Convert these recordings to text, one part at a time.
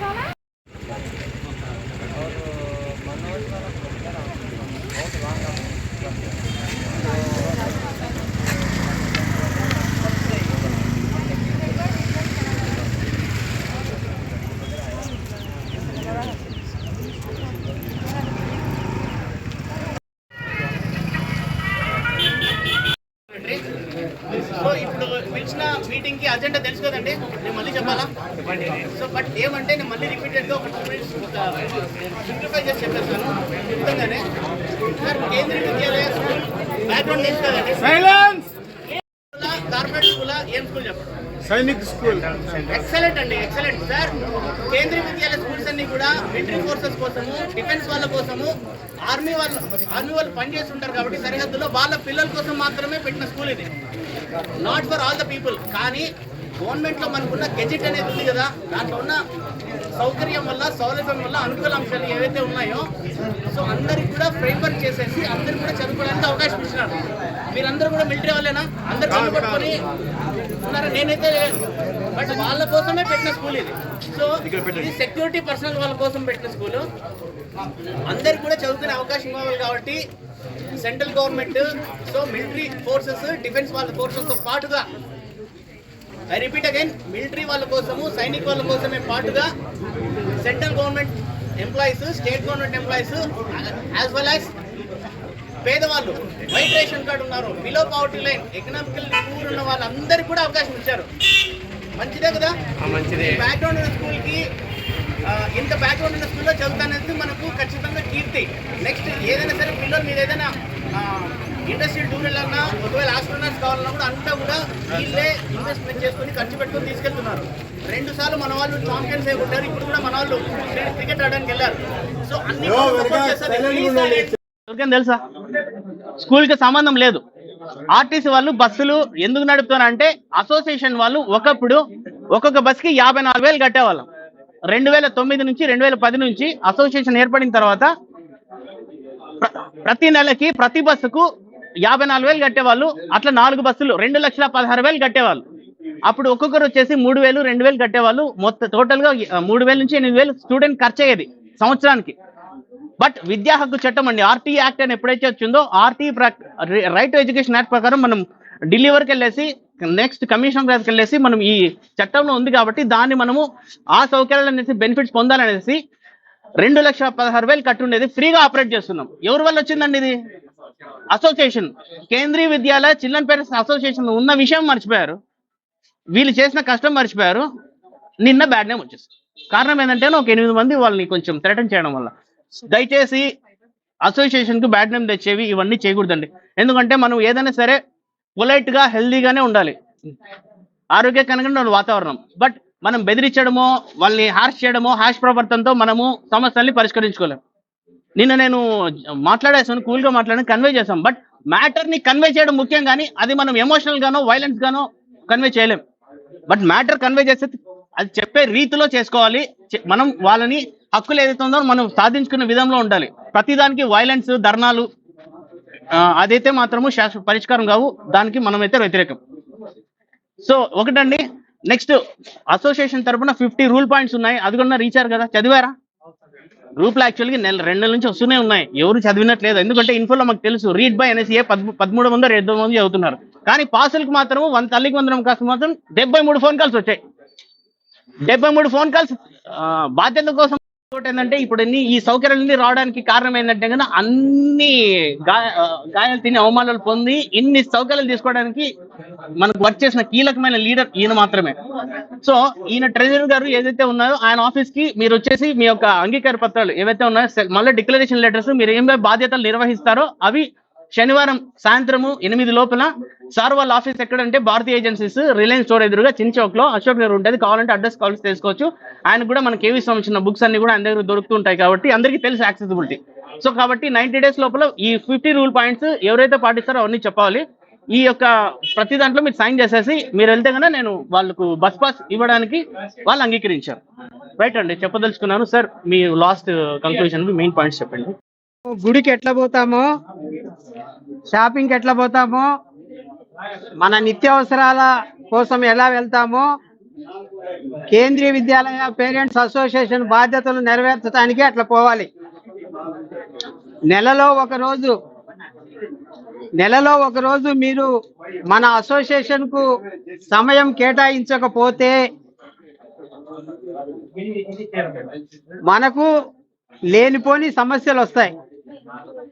না సో ఇప్పుడు పిలిచిన మీటింగ్కి అజెండా తెలుసు కదండి. నేను మళ్ళీ చెప్పాలా? సో బట్ ఏమంటే నేను మళ్ళీ రిపీటెడ్గా ఒక టూ మినిట్స్ సింప్లిఫై చేసి చెప్పేస్తాను. చెప్తాగానే సార్ కేంద్రీయ విద్యాలయ స్కూల్ బ్యాక్గ్రౌండ్ తెలుసు కదండి? సైలెన్స్ కార్పొరేట్ స్కూల్ ఏం స్కూల్ చెప్పండి సైనిక్ స్కూల్. ఎక్సలెంట్ అండి excellent. Sir Kendriya Vidyalaya schools అన్ని కూడా మిలిటరీ ఫోర్సెస్ కోసము డిఫెన్స్ వాళ్ళ కోసము ఆర్మీ వాళ్ళు ఆర్మీ వాళ్ళు పనిచేసి ఉంటారు కాబట్టి సరిహద్దులో వాళ్ళ పిల్లల కోసం మాత్రమే పెట్టిన స్కూల్ ఇది. Not for all the people కానీ గవర్నమెంట్లో మనకున్న గెజెట్ అనేది ఉంది కదా దాంట్లో ఉన్న సౌకర్యం వల్ల సౌలభ్యం వల్ల అనుకూల అంశాలు ఏవైతే ఉన్నాయో సో అందరికి కూడా ప్రిఫర్ చేసేసి అందరికి కూడా చదువుకోవడానికి అవకాశం ఇచ్చినారు. మీరందరూ కూడా మిలిటరీ వాళ్ళేనా? అందరు చదువుకొని ఉన్నారా? నేనైతే బట్ వాళ్ళ కోసమే పెట్టిన స్కూల్ ఇది. సో ఇది సెక్యూరిటీ పర్సనల్ వాళ్ళ కోసం పెట్టిన స్కూల్. అందరికి కూడా చదువుకునే అవకాశం ఇవ్వాలి కాబట్టి central government so military forces defence వాళ్ళ ఫోర్సెస్తో పాటుగా ఐ రిపీట్ అగైన్ మిలిటరీ వాళ్ళ కోసము సైనిక వాళ్ళ కోసమే పాటుగా central government employees state government employees as well as పేదవాళ్ళు వైట్ రేషన్ కార్డు ఉన్నారు below poverty line economical poor ఉన్న వాళ్ళందరికీ కూడా అవకాశం ఇచ్చారు. మంచిదే కదా? మంచిదే. బ్యాక్గ్రౌండ్ ఉన్న స్కూల్కి ఆ, ఇంత బ్యాక్గ్రౌండ్ ఉన్న స్కూల్లో చదువుతానేది మనకు ఖచ్చితంగా కీర్తి. నెక్స్ట్ ఏదైనా సరే పిల్లలు మీరు ఏదైనా ఇండస్ట్రియల్ టూర్ వెళ్ళాలన్నా ఒకవేళ ఆస్ట్రోనాట్స్ కావాలన్నా కూడా అంతా కూడా వీళ్ళే ఇన్వెస్ట్మెంట్ చేసుకొని ఖర్చు పెట్టుకొని తీసుకెళ్తున్నారు. రెండు సార్లు మన వాళ్ళు ఛాంపియన్స్ అయి ఉంటారు ఇప్పుడు కూడా మన వాళ్ళు క్రికెట్ ఆడడానికి వెళ్ళారు. సో అన్ని తెలుసా? స్కూల్కి సంబంధం లేదు. ఆర్టీసీ వాళ్ళు బస్సులు ఎందుకు నడుపుతారంటే అసోసియేషన్ వాళ్ళు ఒకప్పుడు ఒక్కొక్క బస్కి యాభై నాలుగు వేలు కట్టేవాళ్ళం. రెండు వేల తొమ్మిది నుంచి రెండు వేల పది నుంచి అసోసియేషన్ ఏర్పడిన తర్వాత ప్రతి నెలకి ప్రతి బస్సుకు యాభై నాలుగు వేలు కట్టేవాళ్ళు. అట్లా నాలుగు బస్సులు రెండు లక్షల పదహారు వేలు కట్టేవాళ్ళు. అప్పుడు ఒక్కొక్కరు వచ్చేసి మూడు వేలు రెండు వేలు కట్టేవాళ్ళు. మొత్తం టోటల్గా మూడు వేల నుంచి ఎనిమిది వేలు స్టూడెంట్ ఖర్చు అయ్యేది సంవత్సరానికి. బట్ విద్యా హక్కు చట్టం అండి ఆర్టీ యాక్ట్ అని ఎప్పుడైతే వచ్చిందో RT right to education act ప్రకారం మనం ఢిల్లీ వరకు వెళ్ళేసి నెక్స్ట్ కమిషన్ దగ్గరికి వెళ్ళేసి మనం ఈ చట్టంలో ఉంది కాబట్టి దాన్ని మనము ఆ సౌకర్యాలు అనేసి బెనిఫిట్స్ పొందాలనేసి రెండు లక్షల పదహారు వేలు కట్టుండేది ఫ్రీగా ఆపరేట్ చేస్తున్నాం. ఎవరి వల్ల వచ్చిందండి ఇది? Association. Kendriya Vidyalaya children parents association ఉన్న విషయం మర్చిపోయారు. వీళ్ళు చేసిన కష్టం మర్చిపోయారు. నిన్న బ్యాడ్ నేమ్ వచ్చేసి కారణం ఏంటంటే ఒక ఎనిమిది మంది వాళ్ళని కొంచెం థ్రెటన్ చేయడం వల్ల. దయచేసి అసోసియేషన్కు బ్యాడ్ నేమ్ తెచ్చేవి ఇవన్నీ చేయకూడదండి. ఎందుకంటే మనం ఏదైనా సరే పొలైట్గా హెల్దీగానే ఉండాలి. ఆరోగ్యకరంగా వాతావరణం. బట్ మనం బెదిరించడమో వాళ్ళని హార్ష్ చేయడమో హార్ష్ ప్రవర్తనతో మనము సమస్యల్ని పరిష్కరించుకోలేం. నిన్న నేను మాట్లాడేసాను కూల్గా మాట్లాడాను కన్వే చేసాం బట్ మ్యాటర్ని కన్వే చేయడం ముఖ్యం కానీ అది మనం ఎమోషనల్ గానో వైలెన్స్ గానో కన్వే చేయలేం. బట్ మ్యాటర్ కన్వే చేస్తే అది చెప్పే రీతిలో చేసుకోవాలి. మనం వాళ్ళని హక్కులు ఏదైతే ఉందో మనం సాధించుకునే విధంలో ఉండాలి. ప్రతిదానికి వైలెన్స్ ధర్నాలు అదైతే మాత్రము శాశ్వత పరిష్కారం కావు. దానికి మనమైతే వ్యతిరేకం. సో ఒకటండి. నెక్స్ట్ అసోసియేషన్ తరపున ఫిఫ్టీ రూల్ పాయింట్స్ ఉన్నాయి. అది కూడా రీచారు కదా. చదివారా? గ్రూప్ యాక్చువల్గా నెల రెండు నెలల నుంచి వస్తూనే ఉన్నాయి. ఎవరు చదివినట్లేదు. ఎందుకంటే ఇన్ఫోలో మాకు తెలుసు. రీడ్ బై అనేసి ఏ పదమూడు వందలు రెండు మంది చదువుతున్నారు. కానీ పాసులకు మాత్రం వన్ తల్లికి వందనం కాస్త మాత్రం డెబ్బై మూడు ఫోన్ కాల్స్ వచ్చాయి. డెబ్బై మూడు ఫోన్ కాల్స్ బాధ్యత కోసం ఏంటంటే ఇప్పుడు ఈ సౌకర్యాలన్నీ రావడానికి కారణం ఏంటంటే కదా అన్ని గాయాలు తిని అవమానాలు పొంది ఇన్ని సౌకర్యాలు తీసుకోవడానికి మనకు వర్క్ చేసిన కీలకమైన లీడర్ ఈయన మాత్రమే. సో ఈయన ట్రెజరర్ గారు ఏదైతే ఉన్నారో ఆయన ఆఫీస్కి మీరు వచ్చేసి మీ యొక్క అంగీకార పత్రాలు ఏవైతే ఉన్నాయో మళ్ళీ డిక్లరేషన్ లెటర్స్ మీరు ఏమేమి బాధ్యతలు నిర్వహిస్తారో అవి శనివారం సాయంత్రము ఎనిమిది లోపల సార్ వాళ్ళ ఆఫీస్ ఎక్కడంటే భారతీయ ఏజెన్సీస్ రిలయన్స్ స్టోర్ ఎదురుగా చించౌక్లో అశోక్ నగర్ ఉంటుంది. కావాలంటే అడ్రస్ కాల్స్ తెలుసుకోవచ్చు. ఆయన కూడా మనకి ఏవి సంబంధించిన బుక్స్ అన్ని కూడా ఆయన దగ్గర దొరుకుతుంటాయి కాబట్టి అందరికీ తెలుసు యాక్సెసిబిలిటీ. సో కాబట్టి నైన్టీ డేస్ లోపల ఈ ఫిఫ్టీ రూల్ పాయింట్స్ ఎవరైతే పాటిస్తారో అవన్నీ చెప్పాలి. ఈ యొక్క ప్రతి దాంట్లో మీరు సైన్ చేసేసి మీరు వెళ్తే కనుక నేను వాళ్ళకు బస్ పాస్ ఇవ్వడానికి వాళ్ళు అంగీకరించారు. రైట్ అండి చెప్పదలుచుకున్నాను. సార్ మీ లాస్ట్ కంక్లూజన్ మెయిన్ పాయింట్స్ చెప్పండి. గుడికి ఎట్లా పోతామో షాపింగ్కి ఎట్లా పోతామో? మన నిత్యావసరాల కోసం ఎలా వెళ్తామో? కేంద్రీయ విద్యాలయ పేరెంట్స్ అసోసియేషన్ బాధ్యతలు నెరవేర్చడానికి అట్లా పోవాలి. నెలలో ఒక రోజు నెలలో ఒక రోజు మీరు మన అసోసియేషన్కు సమయం కేటాయించకపోతే మనకు లేనిపోని సమస్యలు వస్తాయి.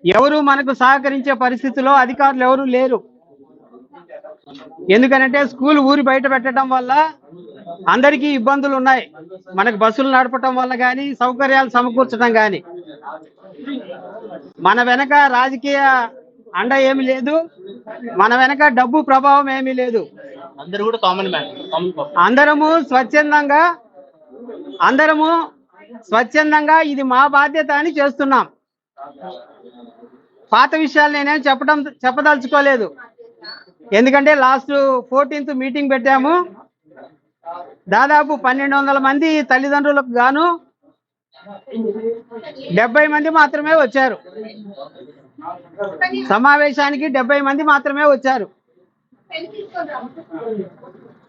ఎవరు మనకు సహకరించే పరిస్థితిలో అధికారులు ఎవరు లేరు. ఎందుకనంటే స్కూల్ ఊరి బయట పెట్టడం వల్ల అందరికీ ఇబ్బందులు ఉన్నాయి. మనకు బస్సులు నడపటం వల్ల కానీ సౌకర్యాలు సమకూర్చడం కానీ మన వెనక రాజకీయ అండ ఏమి లేదు. మన వెనక డబ్బు ప్రభావం ఏమీ లేదు. అందరూ కూడా కామన్ మ్యాన్ అందరము స్వచ్ఛందంగా అందరము స్వచ్ఛందంగా ఇది మా బాధ్యత అని చేస్తున్నాం. పాత విషయాలు నేనేం చెప్పడం చెప్పదలుచుకోలేదు. ఎందుకంటే లాస్ట్ ఫోర్టీన్త్ మీటింగ్ పెట్టాము. దాదాపు పన్నెండు వందల మంది తల్లిదండ్రులకు గాను డెబ్బై మంది మాత్రమే వచ్చారు. సమావేశానికి డెబ్బై మంది మాత్రమే వచ్చారు.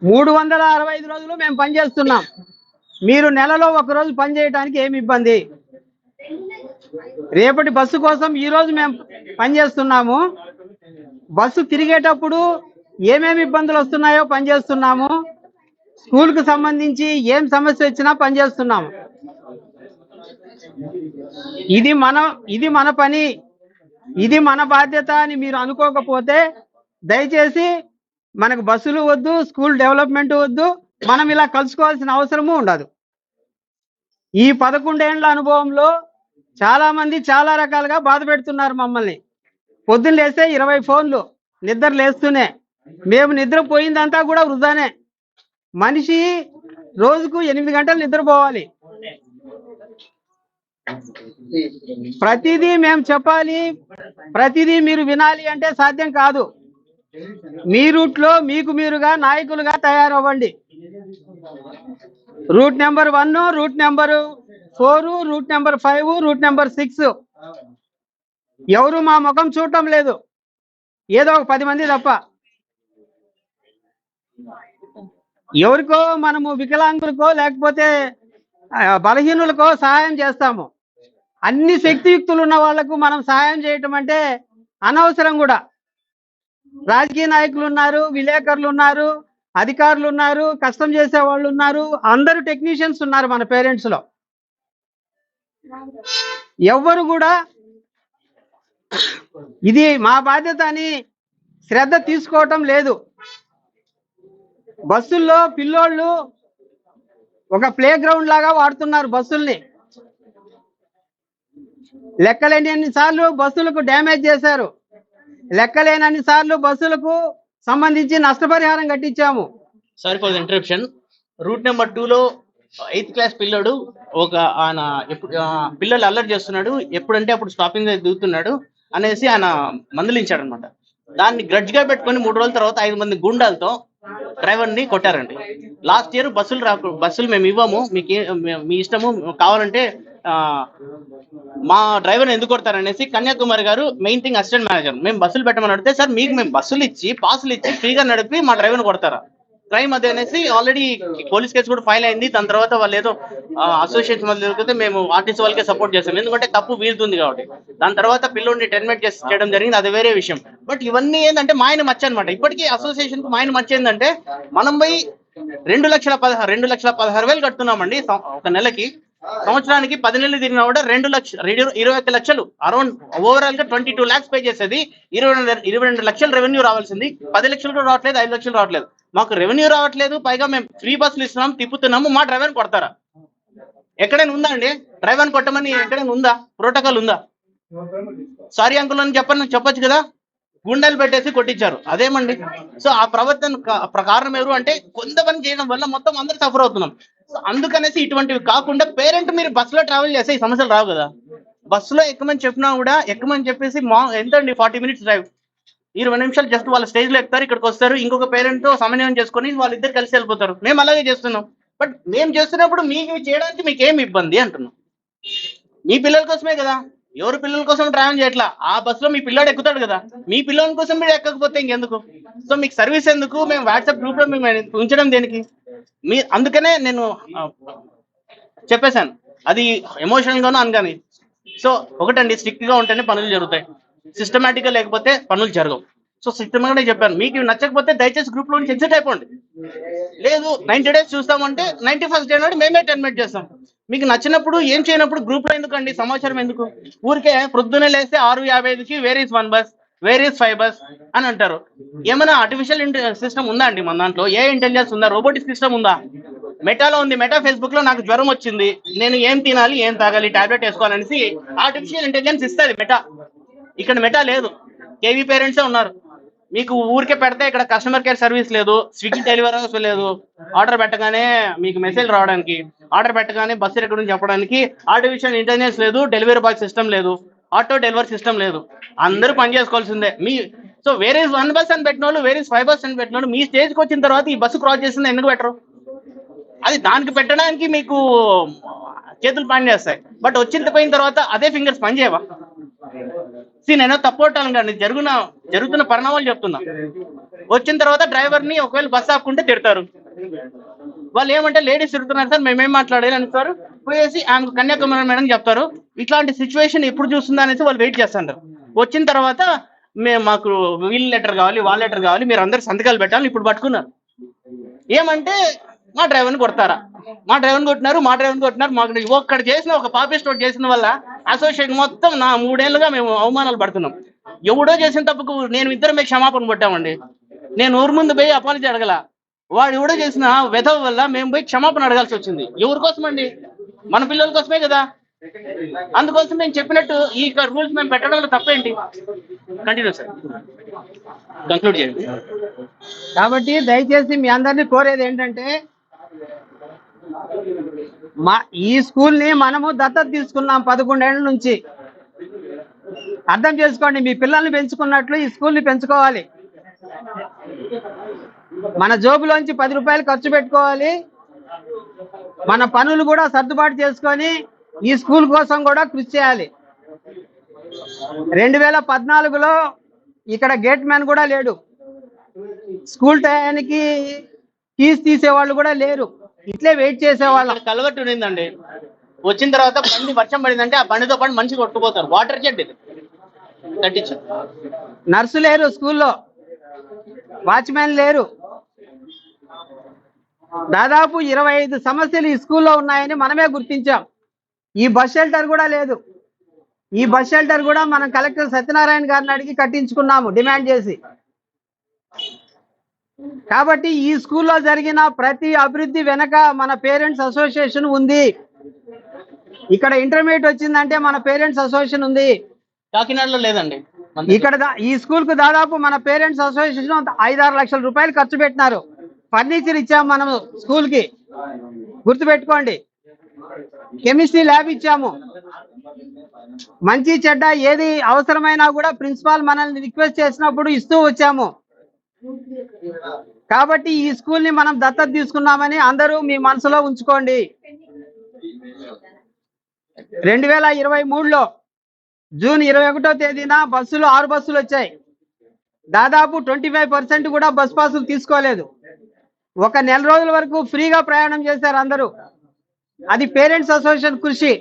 మూడు వందల అరవై ఐదు రోజులు మేము పనిచేస్తున్నాం. మీరు నెలలో ఒక రోజు పని ఏమి ఇబ్బంది? రేపటి బస్సు కోసం ఈరోజు మేము పనిచేస్తున్నాము బస్సు తిరిగేటప్పుడు ఏమేమి ఇబ్బందులు వస్తున్నాయో పనిచేస్తున్నాము స్కూల్కు సంబంధించి ఏం సమస్య వచ్చినా పనిచేస్తున్నాము ఇది మన ఇది మన పని ఇది మన బాధ్యత అని మీరు అనుకోకపోతే దయచేసి మనకు బస్సులు వద్దు స్కూల్ డెవలప్మెంట్ వద్దు మనం ఇలా కలుసుకోవాల్సిన అవసరము ఉండదు. ఈ పదకొండేండ్ల అనుభవంలో చాలా మంది చాలా రకాలుగా బాధ పెడుతున్నారు మమ్మల్ని. పొద్దున్న లేస్తే ఇరవై ఫోన్లు నిద్ర లేస్తూనే. మేము నిద్ర పోయిందంతా కూడా వృధానే. మనిషి రోజుకు ఎనిమిది గంటలు నిద్రపోవాలి. ప్రతిదీ మేము చెప్పాలి ప్రతిదీ మీరు వినాలి అంటే సాధ్యం కాదు. మీ రూట్లో మీకు మీరుగా నాయకులుగా తయారవ్వండి. Route number one route number four route number five route number six. ఎవరు మా ముఖం చూడటం లేదు. ఏదో ఒక పది మంది తప్ప. ఎవరికో మనము వికలాంగులకో లేకపోతే బలహీనులకో సహాయం చేస్తాము. అన్ని శక్తియుక్తులు ఉన్న వాళ్ళకు మనం సహాయం చేయటం అంటే అనవసరం కూడా. రాజకీయ నాయకులు ఉన్నారు విలేకరులు ఉన్నారు అధికారులు ఉన్నారు కష్టం చేసే వాళ్ళు ఉన్నారు అందరూ టెక్నీషియన్స్ ఉన్నారు మన పేరెంట్స్లో ఎవ్వరు కూడా ఇది మా బాధ్యత అని శ్రద్ధ తీసుకోవటం లేదు. బస్సుల్లో పిల్లోళ్ళు ఒక ప్లే గ్రౌండ్ లాగా వాడుతున్నారు బస్సుల్ని. లెక్కలేని సార్లు బస్సులకు డ్యామేజ్ చేశారు. లెక్కలేనన్ని సార్లు బస్సులకు సంబంధించి నష్టపరిహారం కట్టించాము. Sorry for interruption route number టూలో ఎయిత్ క్లాస్ పిల్లోడు ఒక ఆయన ఎప్పుడు ఆ, పిల్లలు అల్లరి చేస్తున్నాడు. ఎప్పుడంటే అప్పుడు స్టాపింగ్ దిగుతున్నాడు అనేసి ఆయన మందలించాడు అనమాట దాన్ని గ్రడ్జ్గా పెట్టుకుని మూడు రోజుల తర్వాత ఐదు మంది గుండాలతో డ్రైవర్ని కొట్టారండి. లాస్ట్ ఇయర్ బస్సులు రా బస్సులు మేము ఇవ్వము మీకు మీ- ఇష్టము కావాలంటే మా డ్రైవర్ ఎందుకు కొడతారనేసి కన్యాకుమారి గారు మెయిన్ థింగ్ అసిస్టెంట్ మేనేజర్ మేము బస్సులు పెట్టమని అడిగితే సార్ మీకు మేము బస్సులు ఇచ్చి పాసులు ఇచ్చి ఫ్రీగా నడిపి మా డ్రైవర్ని కొడతారా? క్రైమ్ అది అనేసి ఆల్రెడీ పోలీస్ కేసు కూడా ఫైల్ అయింది. దాని తర్వాత వాళ్ళు ఏదో అసోసియేషన్ వాళ్ళు జరిగితే మేము ఆర్టీసీ వాళ్ళకే సపోర్ట్ చేస్తాం. ఎందుకంటే తప్పు వీలుతుంది కాబట్టి. దాని తర్వాత పిల్లోని టెన్మెంట్ చేసి చేయడం జరిగింది. అది వేరే విషయం. బట్ ఇవన్నీ ఏంటంటే మా ఆయన మచ్చ అనమాట ఇప్పటికీ అసోసియేషన్కు మా ఆయన మచ్చ ఏంటంటే మనం పోయి రెండు లక్షల పదహారు రెండు లక్షల పదహారు వేలు కడుతున్నామండి ఒక నెలకి. సంవత్సరానికి పది నెలలు తిరిగినా కూడా రెండు లక్షలు ఇరవై ఒక్క లక్షలు. అరౌండ్ ఓవరాల్గా ట్వంటీ టూ లాక్స్ పే చేసేది. ఇరవై ఇరవై రెండు లక్షలు రెవెన్యూ రావాల్సింది. పది లక్షలు కూడా రావట్లేదు ఐదు లక్షలు రావట్లేదు. మాకు రెవెన్యూ రావట్లేదు పైగా మేము ఫ్రీ బస్సులు ఇస్తున్నాం తిప్పుతున్నాము మా డ్రైవర్ని కొడతారా? ఎక్కడైనా ఉందా అండి? డ్రైవర్ కొట్టమని ఎక్కడైనా ఉందా? ప్రోటోకాల్ ఉందా? సారీ అంకుల్ అని చెప్పని చెప్పొచ్చు కదా? గుండెలు పెట్టేసి కొట్టించారు అదేమండి? సో ఆ ప్రవర్తన ప్రకారం కారణం ఎవరు అంటే కొంతమంది చేయడం వల్ల మొత్తం అందరు సఫర్ అవుతున్నాం. అందుకనేసి ఇటువంటివి కాకుండా పేరెంట్ మీరు బస్సులో ట్రావెల్ చేస్తే ఈ సమస్యలు రావు కదా? బస్సులో ఎక్కమని చెప్పినా కూడా ఎక్కమని చెప్పేసి మా ఎంత అండి ఫార్టీ మినిట్స్ డ్రైవ్? ఇరవై నిమిషాలు జస్ట్ వాళ్ళ స్టేజ్లో ఎక్కుతారు ఇక్కడికి వస్తారు. ఇంకొక పేరెంట్తో సమన్వయం చేసుకొని వాళ్ళిద్దరు కలిసి వెళ్ళిపోతారు. మేము అలాగే చేస్తున్నాం. బట్ మేము చేస్తున్నప్పుడు మీకు చేయడానికి మీకు ఏమి ఇబ్బంది అంటున్నాం. మీ పిల్లల కోసమే కదా. ఎవరు పిల్లల కోసం ట్రావెల్ చేయట్లా? ఆ బస్సులో మీ పిల్లాడు ఎక్కుతాడు కదా. మీ పిల్లల కోసం మీరు ఎక్కకపోతే ఇంకెందుకు? సో మీకు సర్వీస్ ఎందుకు? మేము వాట్సాప్ గ్రూప్లో మేము ఉంచడం దేనికి? మీ అందుకనే నేను చెప్పేశాను. అది ఎమోషనల్ గాను అనగాని. సో ఒకటండి స్ట్రిక్ట్గా ఉంటేనే పనులు జరుగుతాయి. సిస్టమేటిక్గా లేకపోతే పనులు జరగవు. సో సిస్టమ్ చెప్పాను. మీకు ఇవి నచ్చకపోతే దయచేసి గ్రూప్లో నుంచి ఎగ్జిట్ అయిపోండి. లేదు నైన్టీ డేస్ చూస్తామంటే నైన్టీ ఫస్ట్ డే నాడు మేమే టెర్మినేట్ చేస్తాం. మీకు నచ్చినప్పుడు ఏం చేయనప్పుడు గ్రూప్లో ఎందుకండి? సమాచారం ఎందుకు? ఊరికే ప్రొద్దునే లేస్తే ఆరు యాభై ఐదుకి where is one bus where is five bus అని అంటారు. ఏమైనా ఆర్టిఫిషియల్ సిస్టమ్ ఉందా అండి మన దాంట్లో? ఏ ఇంటెలిజెన్స్ ఉందా? రోబోటిక్ సిస్టమ్ ఉందా? మెటాలో ఉంది. మెటా ఫేస్బుక్లో నాకు జ్వరం వచ్చింది. నేను ఏం తినాలి ఏం తాగాలి టాబ్లెట్ వేసుకోవాలనేసి ఆర్టిఫిషియల్ ఇంటెలిజెన్స్ ఇస్తుంది మెటా. ఇక్కడ మెటా లేదు. కేవీ పేరెంట్సే ఉన్నారు. మీకు ఊరికే పెడితే ఇక్కడ కస్టమర్ కేర్ సర్వీస్ లేదు స్విగ్గీ డెలివరీ లేదు. ఆర్డర్ పెట్టగానే మీకు మెసేజ్ రావడానికి ఆర్డర్ పెట్టగానే బస్సు ఎక్కడ నుంచి చెప్పడానికి ఆర్టిఫిషియల్ ఇంటెలిజెన్స్ లేదు డెలివరీ బాయ్ సిస్టమ్ లేదు ఆటో డెలివరీ సిస్టమ్ లేదు. అందరూ పని చేసుకోవాల్సిందే. మీ సో వేరే వన్ బస్ అని పెట్టిన వాళ్ళు వేరే ఫైవ్ బస్ అని పెట్టిన వాళ్ళు మీ స్టేజ్కి వచ్చిన తర్వాత ఈ బస్సు క్రాస్ చేసింది ఎందుకు పెట్టరు? అది దానికి పెట్టడానికి మీకు చేతులు పని చేస్తాయి బట్ వచ్చిన పోయిన తర్వాత అదే ఫింగర్స్ పని చేయవా See, నేను తప్పొట్టాను కానీ జరుగున? జరుగుతున్న పరిణామాలు చెప్తున్నా. వచ్చిన తర్వాత డ్రైవర్ని ఒకవేళ బస్ ఆపుకుంటే తిడతారు. వాళ్ళు ఏమంటే లేడీస్ తిరుగుతున్నారు సార్ మేమేం మాట్లాడాలి అని సార్ పోయేసి ఆమె కన్యాకుమారి మేడం చెప్తారు. ఇట్లాంటి సిచ్యువేషన్ ఎప్పుడు చూస్తుందా? అనేసి వాళ్ళు వెయిట్ చేస్తుంటారు. వచ్చిన తర్వాత మేము మాకు వీల్ లెటర్ కావాలి వాళ్ళ లెటర్ కావాలి మీరు అందరు సంతకాలు పెట్టాలి ఇప్పుడు పట్టుకున్నారు. ఏమంటే మా డ్రైవర్ని కొడతారా? మా డ్రైవర్ని కొట్టినారు మా డ్రైవర్ని కొట్టినారు. మాకు ఒక్కడ చేసిన ఒక పాపిస్ట్ ఒకటి చేసిన వల్ల అసోసియేషన్ మొత్తం నా మూడేళ్ళుగా మేము అవమానాలు పడుతున్నాం. ఎవడో చేసిన తప్పుకు నేను ఇద్దరు మీకు క్షమాపణ కొట్టామండి నేను ఊరు ముందు పోయి అపాలజీ అడగల. వాడు ఎవడో చేసిన వెధవ వల్ల మేము పోయి క్షమాపణ అడగాల్సి వచ్చింది. ఎవరి కోసం అండి మన పిల్లల కోసమే కదా? అందుకోసం నేను చెప్పినట్టు ఈ రూల్స్ మేము పెట్టడంలో తప్పేంటి? కంటిన్యూ సార్ కంక్లూడ్ చేయండి. కాబట్టి దయచేసి మీ అందరినీ కోరేది ఏంటంటే మా ఈ స్కూల్ని మనము దత్తత తీసుకున్నాం పదకొండేళ్ళ నుంచి. అర్థం చేసుకోండి మీ పిల్లల్ని పెంచుకున్నట్లు ఈ స్కూల్ని పెంచుకోవాలి. మన జోబులోంచి పది రూపాయలు ఖర్చు పెట్టుకోవాలి. మన పనులు కూడా సర్దుబాటు చేసుకొని ఈ స్కూల్ కోసం కూడా కృషి చేయాలి. రెండు వేల పద్నాలుగులో ఇక్కడ గేట్ మ్యాన్ కూడా లేడు. స్కూల్ టయానికి కీస్ తీసేవాళ్ళు కూడా లేరు. ఇట్లే వెయిట్ చేసేవాళ్ళం అక్కడ కలగట్టు ఉన్నిందండి వచ్చిన తర్వాత బండి వర్షం పడిందంటే ఆ బండితో పాటు మనిషి కొట్టుకుపోతారు. వాటర్ జెట్ ఇది. కట్టించు నర్సు లేరు స్కూల్లో. వాచ్మెన్ లేరు. దాదాపు ఇరవై ఐదు సమస్యలు ఈ స్కూల్లో ఉన్నాయని మనమే గుర్తించాం. ఈ బస్ షెల్టర్ కూడా లేదు. ఈ బస్ షెల్టర్ కూడా మనం కలెక్టర్ సత్యనారాయణ గారిని అడిగి కట్టించుకున్నాము డిమాండ్ చేసి. కాబట్టి ఈ స్కూల్లో జరిగిన ప్రతి అభివృద్ధి వెనక మన పేరెంట్స్ అసోసియేషన్ ఉంది. ఇక్కడ ఇంటర్మీడియట్ వచ్చిందంటే మన పేరెంట్స్ అసోసియేషన్ ఉంది. కాకినాడలో లేదండి. ఇక్కడ ఈ స్కూల్కు దాదాపు మన పేరెంట్స్ అసోసియేషన్ ఐదారు లక్షల రూపాయలు ఖర్చు పెట్టినారు. ఫర్నిచర్ ఇచ్చాము మనం స్కూల్కి గుర్తుపెట్టుకోండి. కెమిస్ట్రీ ల్యాబ్ ఇచ్చాము. మంచి చెడ్డ ఏది అవసరమైనా కూడా ప్రిన్సిపాల్ మనల్ని రిక్వెస్ట్ చేసినప్పుడు ఇస్తూ వచ్చాము. కాబట్టి ఈ స్కూల్ని మనం దత్తత తీసుకున్నామని అందరూ మీ మనసులో ఉంచుకోండి. రెండు వేల ఇరవై మూడులో జూన్ ఇరవై ఒకటో తేదీన బస్సులు ఆరు బస్సులు వచ్చాయి. దాదాపు ట్వంటీ ఫైవ్ పర్సెంట్ కూడా బస్ పాసులు తీసుకోలేదు. ఒక నెల రోజుల వరకు ఫ్రీగా ప్రయాణం చేశారు అందరూ. అది పేరెంట్స్ అసోసియేషన్ కృషి.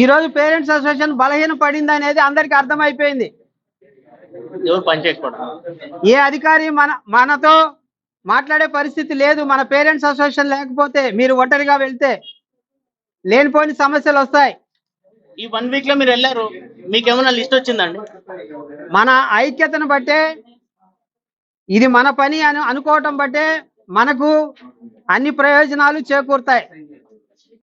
ఈ రోజు పేరెంట్స్ అసోసియేషన్ బలహీన పడింది అనేది అందరికి అర్థమైపోయింది. ఎవరు పని చేయకపోవడం? ఏ అధికారి మన మనతో మాట్లాడే పరిస్థితి లేదు. మన పేరెంట్స్ అసోసియేషన్ లేకపోతే మీరు ఒంటరిగా వెళ్తే లేనిపోని సమస్యలు వస్తాయి. ఈ వన్ వీక్లో మీరు వెళ్ళారు. మీకు ఏమైనా లిస్ట్ వచ్చిందండి? మన ఐక్యతను బట్టే ఇది మన పని అని అనుకోవటం బట్టే మనకు అన్ని ప్రయోజనాలు చేకూరుతాయి.